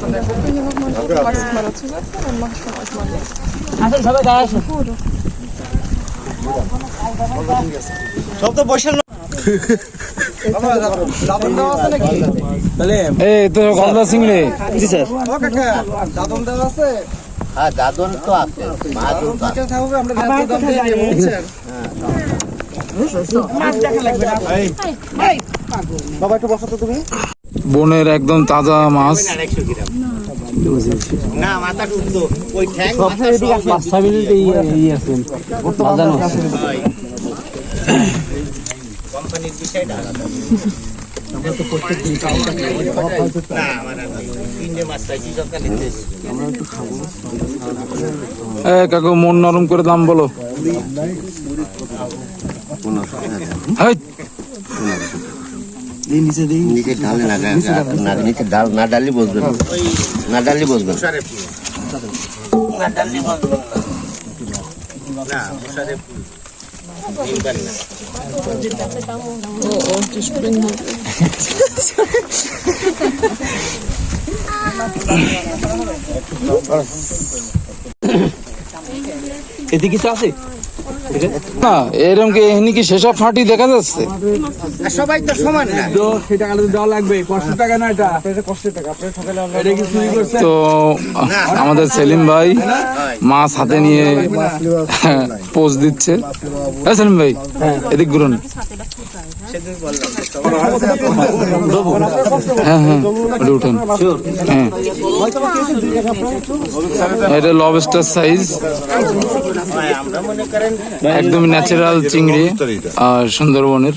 von der Gruppe hier nochmal ein Foto. Magst du mal dazusetzen? Dann mache ich von euch mal ein Foto. আসেন সবাই দাঁড়া আসুন সব তো বসে দাদন তো আছে হ্যাঁ বাবা একটু বসো তো তুমি বনের একদম তাজা মাছ। সকালে এ কাকু মন নরম করে দাম বলো। হেই, নিচে ঢালে না না নিচে ডাল না ডালি বসবেন না ডালি বসবেন না। ডালি বসবেন না। মশারে দিবেন না die springen halt. এদিকে কিছু আছে না এরকম কি এখানে কি সেসব ফাটি দেখা যাচ্ছে? সবাই তো সমান না। সেটা আলাদা দেওয়া লাগবে কষ্ট টাকা না এটা? কষ্টের টাকা এটা কি চুরি করছে? তো আমাদের সেলিম ভাই মাছ হাতে নিয়ে পোজ দিচ্ছে। হ্যাঁ সেলিম ভাই এদিক ঘুরুন। হ্যাঁ হ্যাঁ। এটা লবস্টার সাইজ একদম ন্যাচারাল চিংড়ি আর সুন্দরবনের